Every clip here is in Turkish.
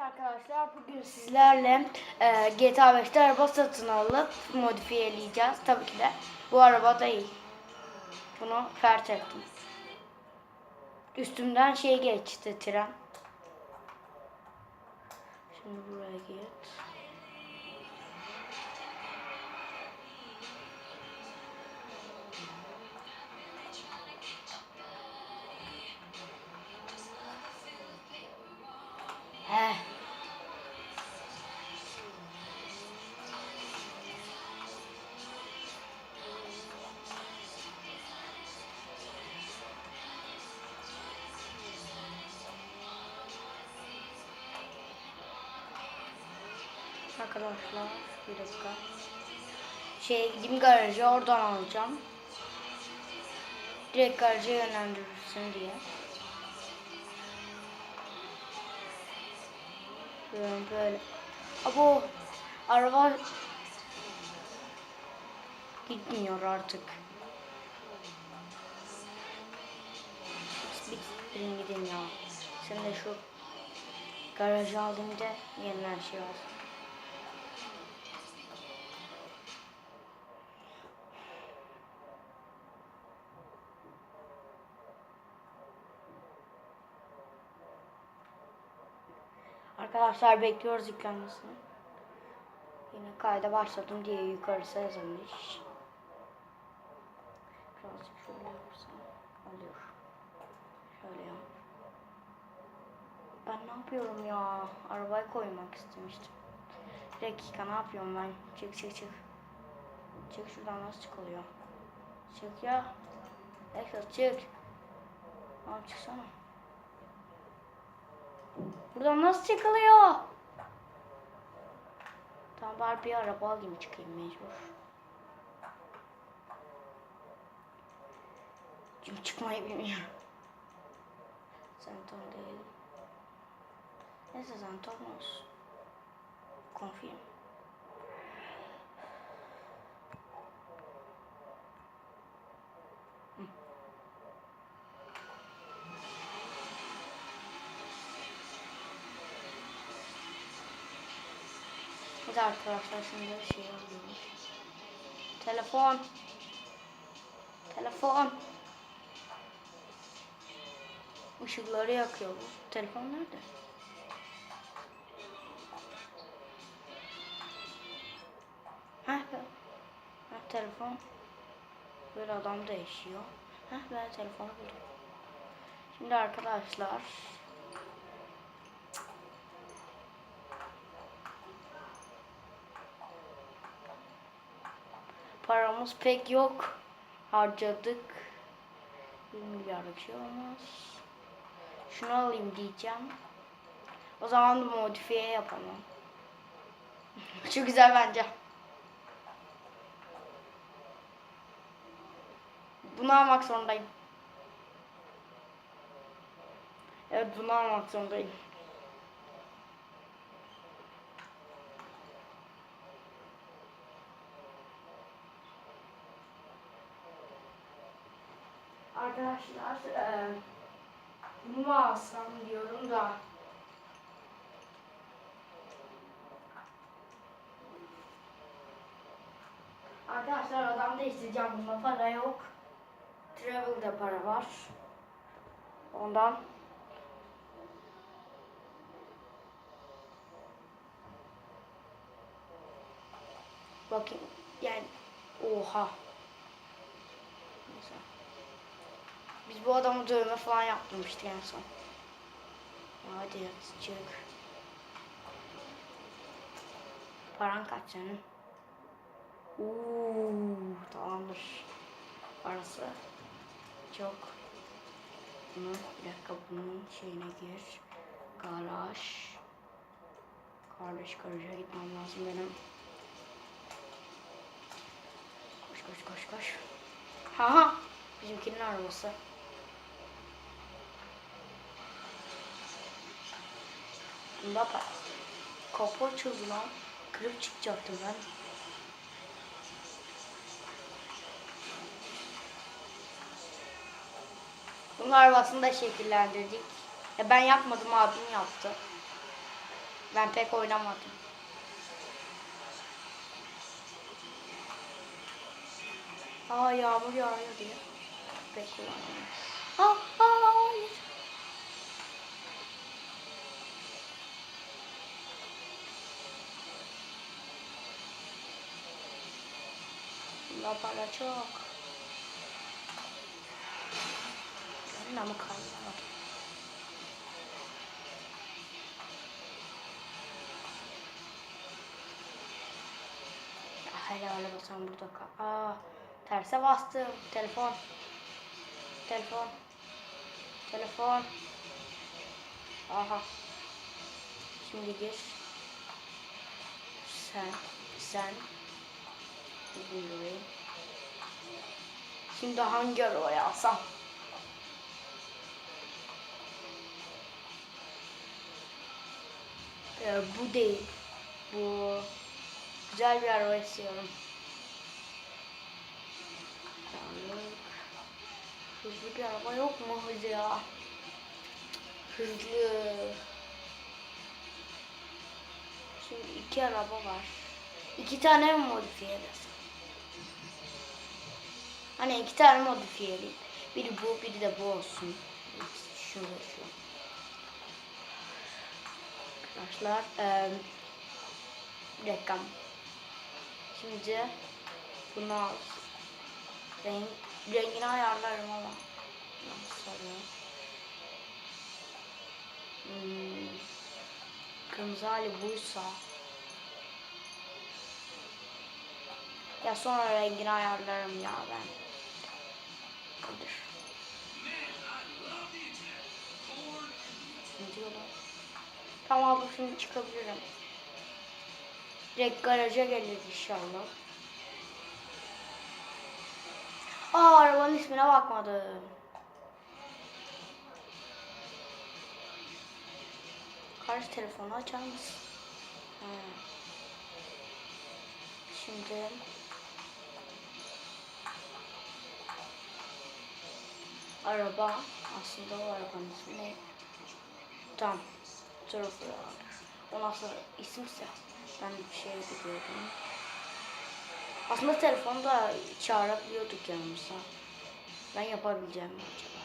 arkadaşlar bugün sizlerle e, GTA 5'te araba satın alıp modifiyeleyeceğiz. Tabii ki de bu araba değil. Bunu fert ettim. Üstümden şey geçti tren. Şimdi buraya git. Arkadaşlar bir dakika. Şey gideyim garaja oradan alacağım. Direkt garaja yönlendirirsin diye. Böyle böyle. Abo araba gitmiyor artık. Bir gidin ya. Sen de şu garajı aldığımda yeniden şey olsun. Arkadaşlar bekliyoruz yüklenmesini. Yine kayda başladım diye yukarısı yazılmış. Birazcık şöyle yaparsam oluyor. Şöyle yap. Ben ne yapıyorum ya? Arabayı koymak istemiştim. Bir dakika ne yapıyorum ben? Çık çık çık. Çık şuradan nasıl çıkılıyor? Çık ya. Eksos çık. Tamam çıksana. Buradan nasıl çıkılıyor? Tamam bari bir araba alayım çıkayım mecbur. Çünkü çıkmayı bilmiyorum. Zenton değil. Neyse Zenton olsun. Confirm. Bir de arkadaşlar şimdi bir şey alıyorum. Telefon. Telefon. Işıkları yakıyor bu. Telefon nerede? Heh be. Heh telefon. Böyle adam da yaşıyor. Heh ben telefonu buldum. Şimdi arkadaşlar Paramız pek yok. Harcadık. 1 milyarlık şey olmaz. Şunu alayım diyeceğim. O zaman modifiye yapalım. Çok güzel bence. Bunu almak zorundayım. Evet bunu almak zorundayım. Arkadaşlar eee bunu mu alsam diyorum da Arkadaşlar adam değiştireceğim bunda para yok. Travel'da para var. Ondan Bakayım yani oha. Neyse. Biz bu adamı dövme falan yaptırmıştık en son. Ya hadi yat çık. Paran kaç senin? Uuu tamamdır. Parası çok. Bunu bir dakika bunun şeyine gir. Garaj. Kardeş garaja gitmem lazım benim. Koş koş koş koş. Haha bizimkinin arabası. Bunda para. Kapı açıldı lan. Kırıp çıkacaktım ben. Bunun arabasını da şekillendirdik. Ya ben yapmadım abim yaptı. Ben pek oynamadım. Aa yağmur yağıyor diye. Pek kullanmadım. Para çok. Ben kaybolmadım? Ya helal olsun burada kal. Aa, terse bastım. Telefon. Telefon. Telefon. Aha. Şimdi gir. Sen. Sen. Buyurun. Şimdi hangi arabayı alsam? Ee, bu değil. Bu güzel bir araba istiyorum. Hızlı bir araba yok mu hızlı ya? Hızlı. Şimdi iki araba var. İki tane mi modifiye edersin? Hani iki tane modifiye edeyim. Biri bu, biri de bu olsun. Şurada şu. Arkadaşlar, bir dakika. Şimdi bunu al. Renk, rengini ayarlarım ama. Sarı. Hmm. Kırmızı hali buysa. Ya sonra rengini ayarlarım ya ben. Ne? Tamam abi şimdi çıkabilirim. Direkt garaja gelir inşallah. Aa arabanın ismine bakmadım. Karşı telefonu açar mısın? Ha. Şimdi araba aslında o arabanın ismi ne? Tam Traveler. O nasıl isimse ben bir şey biliyordum. Aslında telefonda çağırabiliyorduk yanımıza. Ben yapabileceğim mi acaba?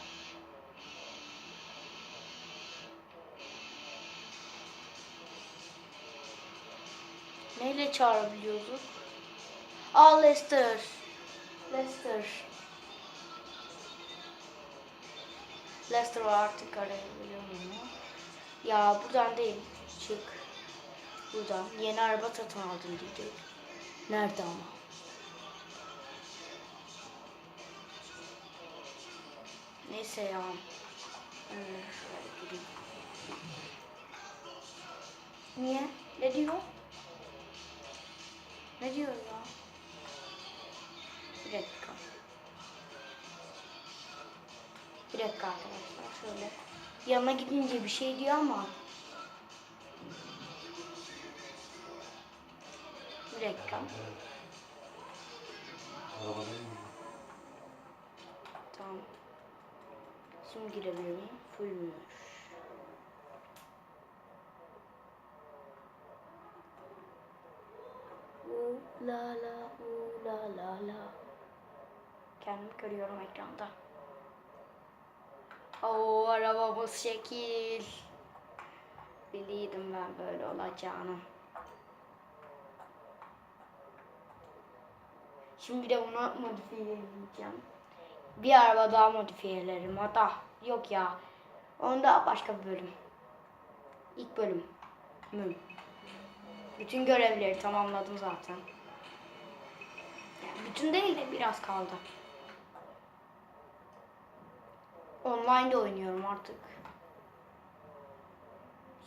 Neyle çağırabiliyorduk? Aa Lester. Lester. Lester artık arayabiliyor muyum? Ya buradan değil. Çık. Buradan. Yeni araba satın aldım diyecek. Nerede ama? Neyse ya. Gideyim. Niye? Ne diyor? Ne diyor ya? Bir dakika. Bir dakika arkadaşlar şöyle. Yanına gidince bir şey diyor ama. Bir dakika. Tamam. Şimdi girebilir miyim? La la u la la la. Kendimi görüyorum ekranda. Oo arabamız şekil. Biliyordum ben böyle olacağını. Şimdi de bunu modifiye edeceğim. Bir araba daha modifiyelerim. Hatta yok ya. Onda başka bir bölüm. İlk bölüm. Mü. Bütün görevleri tamamladım zaten. Yani bütün değil de biraz kaldı. Online de oynuyorum artık.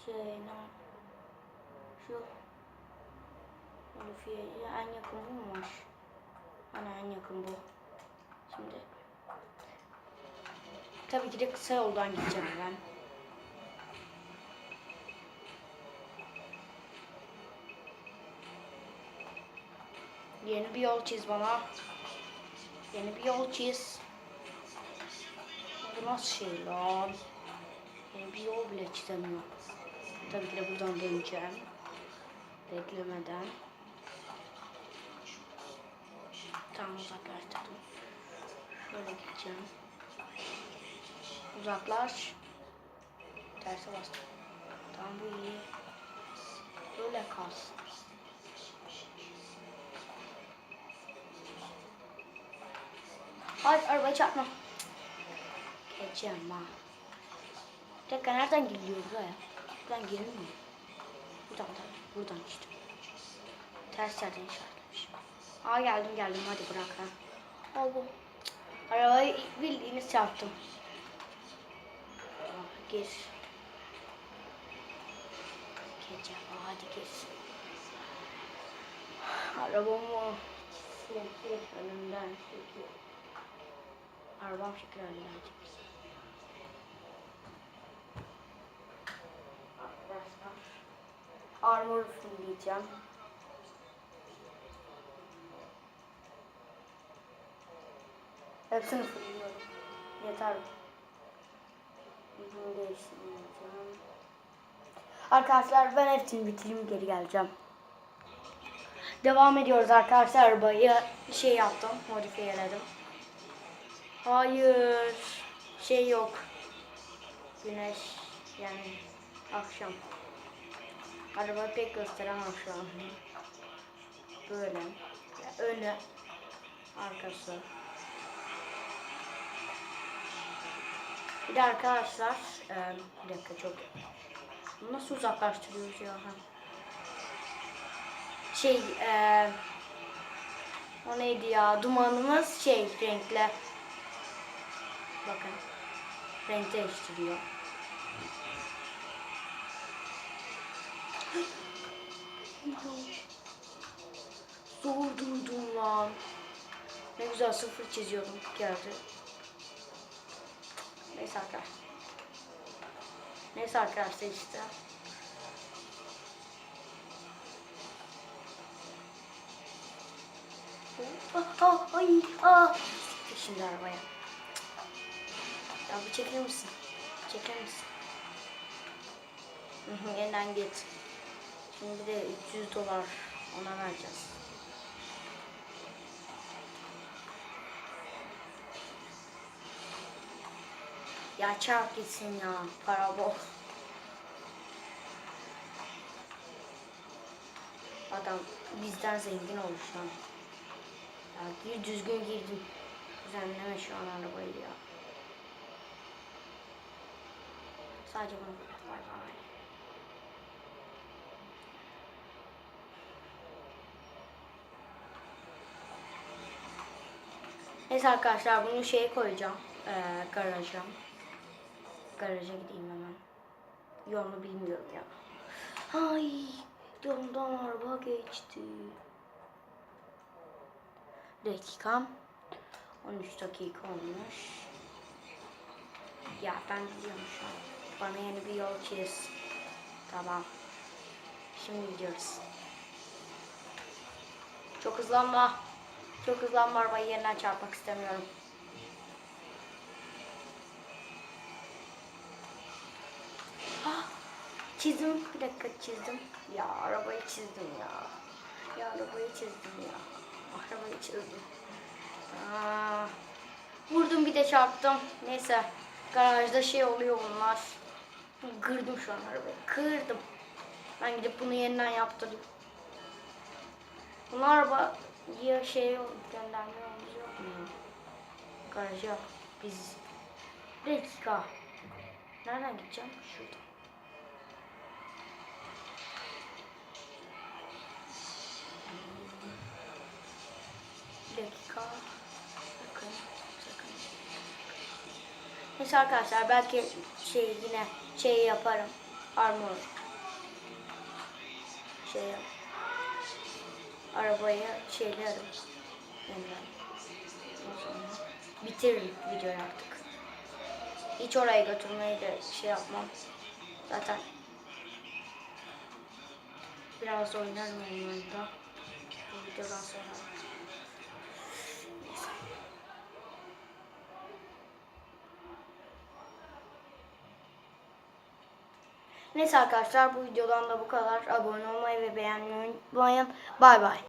Şey? Şu modifiye en yakın bu muymuş? Hani en yakın bu. Şimdi Tabii ki de kısa yoldan gideceğim ben. Yeni bir yol çiz bana. Yeni bir yol çiz. Bu nasıl şey bir yol bile çizemiyor. Tabii ki de buradan döneceğim. Beklemeden. Tam uzaklaştırdım. Şöyle gideceğim. Uzaklaş. Terse bastım. Tamam bu iyi. Böyle kalsın. Hayır arabaya çarpma. Geçeceğim ha. Bir dakika nereden giriliyor buraya? Buradan girilmiyor. Buradan da. Buradan işte. Ters yerden işaretlemişim. Aa geldim geldim hadi bırak ha. Al bu. Arabayı bildiğiniz çarptım. Ah, Gir. Geçeceğim hadi gir. Arabamı çekil önümden çekil. Arabam şekil önümden. Arkadaşlar. Armor fulleyeceğim. Hepsini fullliyorum. Yeter. Bunu değiştirmeyeceğim. Arkadaşlar ben hepsini bitireyim geri geleceğim. Devam ediyoruz arkadaşlar arabayı şey yaptım modifiyeledim. Hayır şey yok. Güneş yani akşam. Arabayı pek gösteremem şu an. Böyle. Önü, arkası. Bir de arkadaşlar, e, bir dakika çok. Nasıl uzaklaştırıyoruz ya? Ha. Şey, e, o neydi ya? Dumanımız şey renkle. Bakın, renk değiştiriyor. Zor durdum lan. Ne güzel sıfır çiziyordum geldi. Neyse arkadaşlar. Neyse arkadaşlar işte. Ah, ah, ay, ah. Şimdi arabaya. Ya bir çekilir misin? Çekilir misin? Yeniden git. Şimdi de 300 dolar ona vereceğiz. Ya çarp gitsin ya. Para bol. Adam bizden zengin olmuş lan. Ya gir düzgün girdim. Düzenleme şu an arabayı ya. Sadece bunu bırak. Bay bay. Neyse arkadaşlar bunu şeye koyacağım. Ee, garaja. Garaja gideyim hemen. Yolunu bilmiyorum ya. Ay yanımdan araba geçti. Dakikam. 13 dakika olmuş. Ya ben biliyorum şu an. Bana yeni bir yol çiz. Tamam. Şimdi gidiyoruz. Çok hızlanma. Çok hızlanma arabayı yeniden çarpmak istemiyorum. Ah, çizdim. Bir dakika çizdim. Ya arabayı çizdim ya. Ya arabayı çizdim ya. Arabayı çizdim. Aa, vurdum bir de çarptım. Neyse. Garajda şey oluyor bunlar. Kırdım şu an arabayı. Kırdım. Ben gidip bunu yeniden yaptırdım. Bunu araba ya şey gönderme yolumuz yok mu? Garaja biz bir dakika. Nereden gideceğim? Şuradan. Bir dakika. Bakın. Sakın. Neyse arkadaşlar belki şey yine şey yaparım. Armor. Şey yap. Arabayı şeylerim. Zaman bitiririm videoyu artık. Hiç oraya götürmeyi de şey yapmam. Zaten biraz oynarım onlarla. Bu videodan sonra. Neyse arkadaşlar bu videodan da bu kadar. Abone olmayı ve beğenmeyi unutmayın. Bay bay.